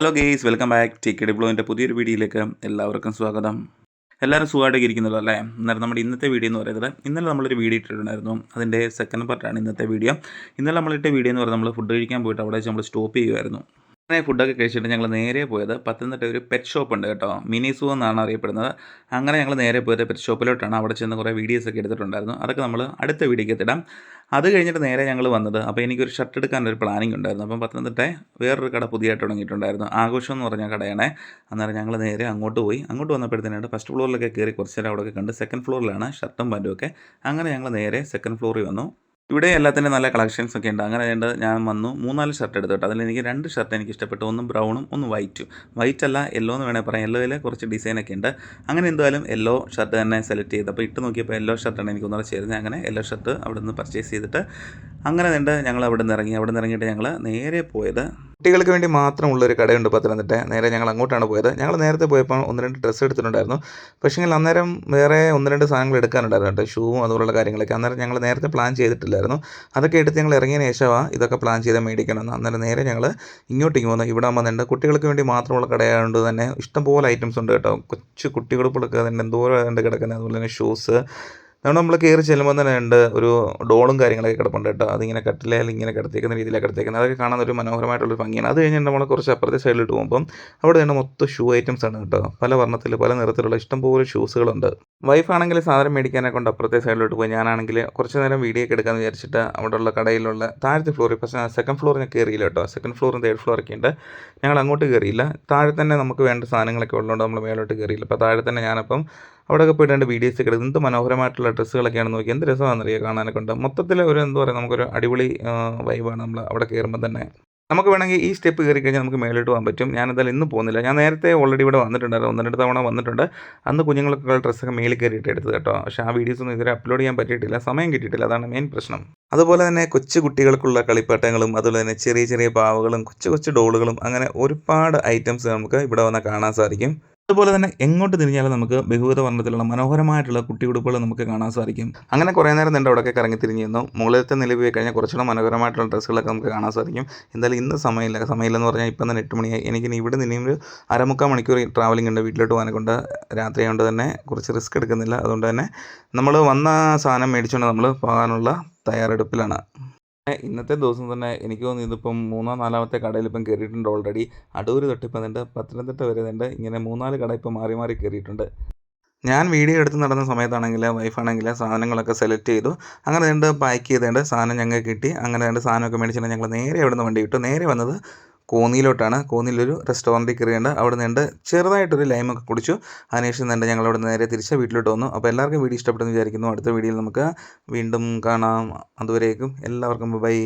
Hello guys welcome back T K ഡിപ്ലോന്റെ പുതിയൊരു വീഡിയോയിലേക്ക് എല്ലാവർക്കും സ്വാഗതം. എല്ലാവരും സുഖമായിട്ട് ഇരിക്കുന്നല്ലോ അല്ലേ? അന്നേരം നമ്മുടെ ഇന്നത്തെ വീഡിയോ എന്ന് പറയുന്നത് ഇന്നലെ നമ്മളൊരു വീഡിയോ ഇട്ടിട്ടുണ്ടായിരുന്നു. അതിന്റെ സെക്കൻഡ് പാർട്ടാണ് ഇന്നത്തെ വീഡിയോ. ഇന്നലെ നമ്മളിട്ട വീഡിയോ എന്ന് പറയുന്നത് നമ്മൾ ഫുഡ് കഴിക്കാൻ പോയിട്ട് അവിടെ വെച്ച് നമ്മൾ സ്റ്റോപ്പ് ചെയ്യുമായിരുന്നു അങ്ങനെ ഫുഡൊക്കെ കഴിച്ചിട്ട് ഞങ്ങൾ നേരെ പോയത് പത്തനംതിട്ട ഒരു പെറ്റ് ഷോപ്പ് ഉണ്ട് കേട്ടോ. മിനി സൂ എന്നാണ് അറിയപ്പെടുന്നത്. അങ്ങനെ ഞങ്ങൾ നേരെ പോയത് പെറ്റ് ഷോപ്പിലോട്ടാണ് അവിടെ ചെന്ന് കുറേ വീഡിയോസൊക്കെ എടുത്തിട്ടുണ്ടായിരുന്നു. അതൊക്കെ നമ്മൾ അടുത്ത വീഡിയോക്ക് എത്തിടാം അത് കഴിഞ്ഞിട്ട് നേരെ ഞങ്ങൾ വന്നത്. അപ്പോൾ എനിക്കൊരു ഷർട്ട് എടുക്കാൻ ഒരു പ്ലാനിങ് ഉണ്ടായിരുന്നു. അപ്പം പത്തനംതിട്ട വേറൊരു കട പുതിയതായിട്ട് തുടങ്ങിയിട്ടുണ്ടായിരുന്നു. ആഘോഷം എന്ന് പറഞ്ഞ കടയാണ്. അന്നേരം ഞങ്ങൾ നേരെ അങ്ങോട്ട് പോയി. അങ്ങോട്ട് വന്നപ്പോഴത്തേനായിട്ട് ഫസ്റ്റ് ഫ്ലോറിലൊക്കെ കയറി കുറച്ച് നേരം അവിടെയൊക്കെ കണ്ട് സെക്കൻഡ് ഫ്ലോറിലാണ് ഷർട്ടും പാന്റും ഒക്കെ. അങ്ങനെ ഞങ്ങൾ നേരെ സെക്കൻഡ് ഫ്ലോറിൽ വന്നു. ഇവിടെ എല്ലാത്തിന്റെ നല്ല കളക്ഷൻസ് ഒക്കെ ഉണ്ട്. അങ്ങനെ വേണ്ടത് ഞാൻ വന്നു. മൂന്നാൽ ഷർട്ട് എടുത്തു കേട്ടോ. അതിൽ എനിക്ക് രണ്ട് ഷർട്ട് എനിക്ക് ഇഷ്ടപ്പെട്ടു. ഒന്ന് ബ്രൗണും ഒന്ന് വൈറ്റും വൈറ്റ് അല്ല യെല്ലോ എന്ന് വേണേൽ പറയാം. യെല്ലോയിൽ കുറച്ച് ഡിസൈനൊക്കെ ഉണ്ട്. അങ്ങനെ എന്തായാലും യെല്ലോ ഷർട്ട് തന്നെ സെലക്ട് ചെയ്ത്. അപ്പോൾ ഇട്ട് നോക്കിയപ്പോൾ യെല്ലോ ഷർട്ടാണ് എനിക്ക് ഒന്നുകൂടെ ചേരുന്നത്. അങ്ങനെ യെല്ലോ ഷർട്ട് അവിടെ നിന്ന് പർച്ചേസ് ചെയ്തിട്ട് അങ്ങനെ ഉണ്ട് ഞങ്ങൾ അവിടെ നിന്ന് ഇറങ്ങി. അവിടെ നിന്ന് ഇറങ്ങിയിട്ട് ഞങ്ങൾ നേരെ പോയത് കുട്ടികൾക്ക് വേണ്ടി മാത്രമുള്ള ഒരു കടയുണ്ട് പത്തനംതിട്ട. നേരെ ഞങ്ങൾ അങ്ങോട്ടാണ് പോയത്. ഞങ്ങൾ നേരത്തെ പോയപ്പോൾ ഒന്ന് രണ്ട് ഡ്രസ്സ് എടുത്തിട്ടുണ്ടായിരുന്നു. പക്ഷേ അന്നേരം വേറെ ഒന്ന് രണ്ട് സാധനങ്ങൾ എടുക്കാനുണ്ടായിരുന്നു കേട്ടോ. ഷൂവും അതുപോലുള്ള കാര്യങ്ങളൊക്കെ. അന്നേരം ഞങ്ങൾ നേരത്തെ പ്ലാൻ ചെയ്തിട്ടില്ലായിരുന്നു. അതൊക്കെ എടുത്ത് ഞങ്ങൾ ഇറങ്ങിയതിന് ശേഷമാണ് ഇതൊക്കെ പ്ലാൻ ചെയ്ത് മേടിക്കണമെന്ന് അന്നേരം നേരെ ഞങ്ങൾ ഇങ്ങോട്ടേക്ക് പോകുന്നത് ഇവിടെ വന്നിട്ടുണ്ട് കുട്ടികൾക്ക് വേണ്ടി മാത്രമുള്ള കടയായതുകൊണ്ട് തന്നെ ഇഷ്ടംപോലെ ഐറ്റംസ് ഉണ്ട് കേട്ടോ. കൊച്ചു കുട്ടികൾ പൊടുക്കുക തന്നെ എന്തോരം കിടക്കുന്നത്. അതുപോലെ തന്നെ ഷൂസ് അതുകൊണ്ട് നമ്മൾ കയറി ചെല്ലുമ്പോൾ തന്നെ ഉണ്ട് ഒരു ഡോളും കാര്യങ്ങളൊക്കെ കിടപ്പുണ്ട് കേട്ടോ. അതിങ്ങനെ കട്ടിലേൽ ഇങ്ങനെ കിടത്തേക്കുന്ന രീതിയിലാണ് കിടത്തേക്കുന്നത് അതൊക്കെ കാണാൻ ഒരു മനോഹരമായിട്ടുള്ള ഭംഗിയാണ്. അത് കഴിഞ്ഞ് നമ്മൾ കുറച്ച് അപ്പുറത്തെ സൈഡിലിട്ട് പോകുമ്പം അവിടെ തന്നെ മൊത്തം ഷൂ ഐറ്റംസ് ആണ് കേട്ടോ. പല വർണത്തിൽ പല നിറത്തിലുള്ള ഇഷ്ടംപോലെ ഷൂസുകളുണ്ട് വൈഫാണെങ്കിൽ സാധനം മേടിക്കാനെ കൊണ്ട് അപ്പുറത്തെ സൈഡിലോട്ട് പോയി. ഞാനാണെങ്കിൽ കുറച്ച് നേരം വീഡിയോ ഒക്കെ എടുക്കാമെന്ന് വിചാരിച്ചിട്ട് അവിടെയുള്ള കടയിലുള്ള താഴത്തെ ഫ്ലോറിൽ പക്ഷേ സെക്കൻഡ് ഫ്ലോർ ഞാൻ കയറിയില്ല കേട്ടോ. സെക്കൻഡ് ഫ്ലോറും തേർഡ് ഫ്ലോറൊക്കെ ഉണ്ട് ഞങ്ങൾ അങ്ങോട്ട് കയറിയില്ല താഴെ തന്നെ നമുക്ക് വേണ്ട സാധനങ്ങളൊക്കെ ഉള്ളതുകൊണ്ട് നമ്മൾ മേലോട്ട് കയറിയില്ല അപ്പോൾ താഴെ തന്നെ ഞാനപ്പം അവിടെയൊക്കെ പോയിട്ട് രണ്ട് വീഡിയോസ് എടുത്ത് എന്ത് മനോഹരമായിട്ടുള്ള ഡ്രസ്സുകളൊക്കെയാണ് നോക്കി എന്ത് രസമാണെന്നറിയാം കാണാനൊക്കെ ഉണ്ട്. മൊത്തത്തിൽ ഒരു എന്താ പറയുക നമുക്കൊരു അടിപൊളി വൈബാണ് നമ്മൾ അവിടെ കയറുമ്പോൾ തന്നെ. നമുക്ക് വേണമെങ്കിൽ ഈ സ്റ്റെപ്പ് കയറി കഴിഞ്ഞാൽ നമുക്ക് മേലോട്ട് പോകാൻ പറ്റും. ഞാൻ എന്തായാലും ഇന്ന് പോകുന്നില്ല. ഞാൻ നേരത്തെ ഓൾറെഡി ഇവിടെ വന്നിട്ടുണ്ടായിരുന്നു. ഒന്ന് രണ്ട് തവണ വന്നിട്ടുണ്ട്. അന്ന് കുഞ്ഞുങ്ങൾക്കൊക്കെ ഡ്രസ്സൊക്കെ മേളിൽ കയറിയിട്ട് എടുത്തു കേട്ടോ. പക്ഷേ ആ വീഡിയോസ് ഒന്നും ഇതുവരെ അപ്ലോഡ് ചെയ്യാൻ പറ്റിയിട്ടില്ല. സമയം കിട്ടിയിട്ടില്ല. അതാണ് മെയിൻ പ്രശ്നം. അതുപോലെ തന്നെ കൊച്ചു കുട്ടികൾക്കുള്ള കളിപ്പാട്ടങ്ങളും അതുപോലെ തന്നെ ചെറിയ ചെറിയ പാവകളും കൊച്ചു കൊച്ചു ഡോളുകളും അങ്ങനെ ഒരുപാട് ഐറ്റംസ് നമുക്ക് ഇവിടെ വന്നാൽ കാണാൻ സാധിക്കും. അതുപോലെ തന്നെ എങ്ങോട്ട് തിരിഞ്ഞാലും നമുക്ക് ബഹുവിധ വർണത്തിലുള്ള മനോഹരമായിട്ടുള്ള കുട്ടി ഉടുപ്പുകൾ നമുക്ക് കാണാൻ സാധിക്കും. അങ്ങനെ കുറേ നേരം നിന്റെ അവിടെയൊക്കെ കറങ്ങി തിരിഞ്ഞു നിന്നു മുകളിലത്തെ നിലവിൽ പോയി കഴിഞ്ഞാൽ കുറച്ചുകൂടെ മനോഹരമായിട്ടുള്ള ഡ്രസ്സുകളൊക്കെ നമുക്ക് കാണാൻ സാധിക്കും. എന്തായാലും ഇന്ന് സമയമില്ല. സമയമില്ലെന്ന് പറഞ്ഞാൽ ഇപ്പം തന്നെ എട്ട് മണിയായി. എനിക്ക് ഇവിടെ നിന്നും ഒരു അരമുക്കാൽ മണിക്കൂർ ട്രാവലിംഗ് ഉണ്ട് വീട്ടിലോട്ട് പോകാനെ കൊണ്ട് രാത്രി ആയതുകൊണ്ട് തന്നെ കുറച്ച് റിസ്ക് എടുക്കുന്നില്ല. അതുകൊണ്ട് തന്നെ നമ്മൾ വന്ന സാധനം മേടിച്ചുകൊണ്ട് നമ്മൾ പോകാനുള്ള തയ്യാറെടുപ്പിലാണ്. ഇന്നത്തെ ദിവസം തന്നെ എനിക്ക് തോന്നുന്നു ഇതിപ്പം മൂന്നോ നാലാമത്തെ കടയിൽ ഇപ്പം കയറിയിട്ടുണ്ട് ഓൾറെഡി അടൂർ തൊട്ടിപ്പം ഉണ്ട്. പത്തനംതിട്ട വരെ ഉണ്ട്. ഇങ്ങനെ മൂന്നാൽ കട ഇപ്പം മാറി മാറി കയറിയിട്ടുണ്ട്. ഞാൻ വീഡിയോ എടുത്ത് നടന്ന സമയത്താണെങ്കിൽ വൈഫാണെങ്കിൽ സാധനങ്ങളൊക്കെ സെലക്ട് ചെയ്തു. അങ്ങനെ രണ്ട് പാക്ക് ചെയ്തേണ്ട സാധനം ഞങ്ങൾക്ക് കിട്ടി. അങ്ങനെ രണ്ട് സാധനമൊക്കെ മേടിച്ചിട്ട് ഞങ്ങൾ നേരെ അവിടെ നിന്ന് വണ്ടി കിട്ടും നേരെ വന്നത് കോന്നിയിലോട്ടാണ്. കോന്നിയിലൊരു റെസ്റ്റോറന്റിൽ കയറിയുണ്ട്. അവിടെ നിന്ന് ചെറുതായിട്ടൊരു ലൈമൊക്കെ കുടിച്ചു. അതിനുശേഷം തന്നെ ഞങ്ങൾ അവിടെ നേരെ തിരിച്ച് വീട്ടിലോട്ട് വന്നു. അപ്പോൾ എല്ലാവർക്കും വീഡിയോ ഇഷ്ടപ്പെട്ടെന്ന് വിചാരിക്കുന്നു. അടുത്ത വീഡിയോയിൽ നമുക്ക് വീണ്ടും കാണാം. അതുവരേക്കും എല്ലാവർക്കും ബൈ.